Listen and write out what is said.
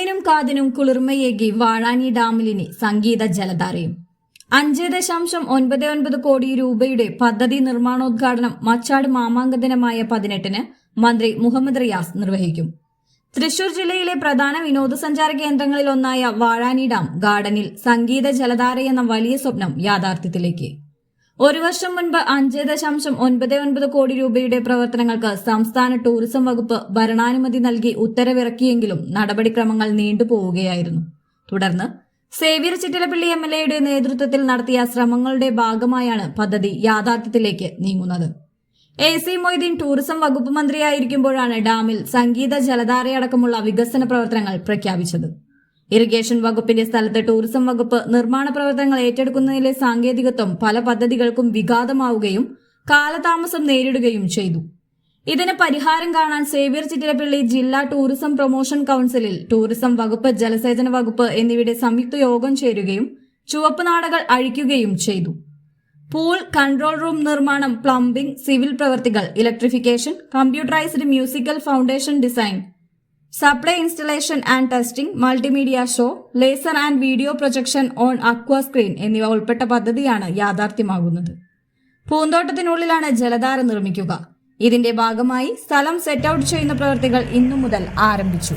കണ്ണിനും കാതിനും കുളിർമയേകി വാഴാനി ഡാമിലിനി സംഗീത ജലധാരയും. അഞ്ച് ദശാംശം ഒൻപത് ഒൻപത് കോടി രൂപയുടെ പദ്ധതി നിർമ്മാണോദ്ഘാടനം മച്ചാട് മാമാങ്ക ദിനമായ പതിനെട്ടിന് മന്ത്രി മുഹമ്മദ് റിയാസ് നിർവഹിക്കും. തൃശൂർ ജില്ലയിലെ പ്രധാന വിനോദസഞ്ചാര കേന്ദ്രങ്ങളിൽ ഒന്നായ വാഴാനി ഡാം ഗാർഡനിൽ സംഗീത ജലധാര എന്ന വലിയ സ്വപ്നം യാഥാർത്ഥ്യത്തിലേക്ക്. ഒരു വർഷം മുൻപ് അഞ്ച് ദശാംശം ഒൻപത് ഒൻപത് കോടി രൂപയുടെ പ്രവർത്തനങ്ങൾക്ക് സംസ്ഥാന ടൂറിസം വകുപ്പ് ഭരണാനുമതി നൽകി ഉത്തരവിറക്കിയെങ്കിലും നടപടിക്രമങ്ങൾ നീണ്ടുപോവുകയായിരുന്നു തുടർന്ന് സേവ്യർ ചിറ്റിലപ്പള്ളി എം എൽ എയുടെ നേതൃത്വത്തിൽ നടത്തിയ ശ്രമങ്ങളുടെ ഭാഗമായാണ് പദ്ധതി യാഥാർത്ഥ്യത്തിലേക്ക് നീങ്ങുന്നത്. എ സി മൊയ്തീൻ ടൂറിസം വകുപ്പ് മന്ത്രിയായിരിക്കുമ്പോഴാണ് ഡാമിൽ സംഗീത ജലധാരയടക്കമുള്ള വികസന പ്രവർത്തനങ്ങൾ പ്രഖ്യാപിച്ചത്. ഇറിഗേഷൻ വകുപ്പിന്റെ സ്ഥലത്ത് ടൂറിസം വകുപ്പ് നിർമ്മാണ പ്രവർത്തനങ്ങൾ ഏറ്റെടുക്കുന്നതിലെ സാങ്കേതികത്വം പല പദ്ധതികൾക്കും വിഘാതമാവുകയും കാലതാമസം നേരിടുകയും ചെയ്തു. ഇതിന് പരിഹാരം കാണാൻ സേവ്യർ ചിറ്റിലപ്പള്ളി ജില്ലാ ടൂറിസം പ്രൊമോഷൻ കൌൺസിലിൽ ടൂറിസം വകുപ്പ് ജലസേചന വകുപ്പ് എന്നിവയുടെ സംയുക്ത യോഗം ചേരുകയും ചുവപ്പ് നാടകൾ അഴിക്കുകയും ചെയ്തു. പൂൾ കൺട്രോൾ റൂം നിർമ്മാണം പ്ലംബിംഗ് സിവിൽ പ്രവൃത്തികൾ electrification computerised musical fountain design supply installation and testing multimedia show laser and video projection on aqua screen എന്നിവ ഉൾപ്പെട്ട പദ്ധതിയാണ് യാഥാർത്ഥ്യമാകുന്നത്. പൂന്തോട്ടത്തിനുള്ളിലാണ് ജലധാര നിർമ്മിക്കുക. ഇതിന്റെ ഭാഗമായി സ്ഥലം സെറ്റ് ഔട്ട് ചെയ്യുന്ന പ്രവൃത്തികൾ ഇന്നു മുതൽ ആരംഭിച്ചു.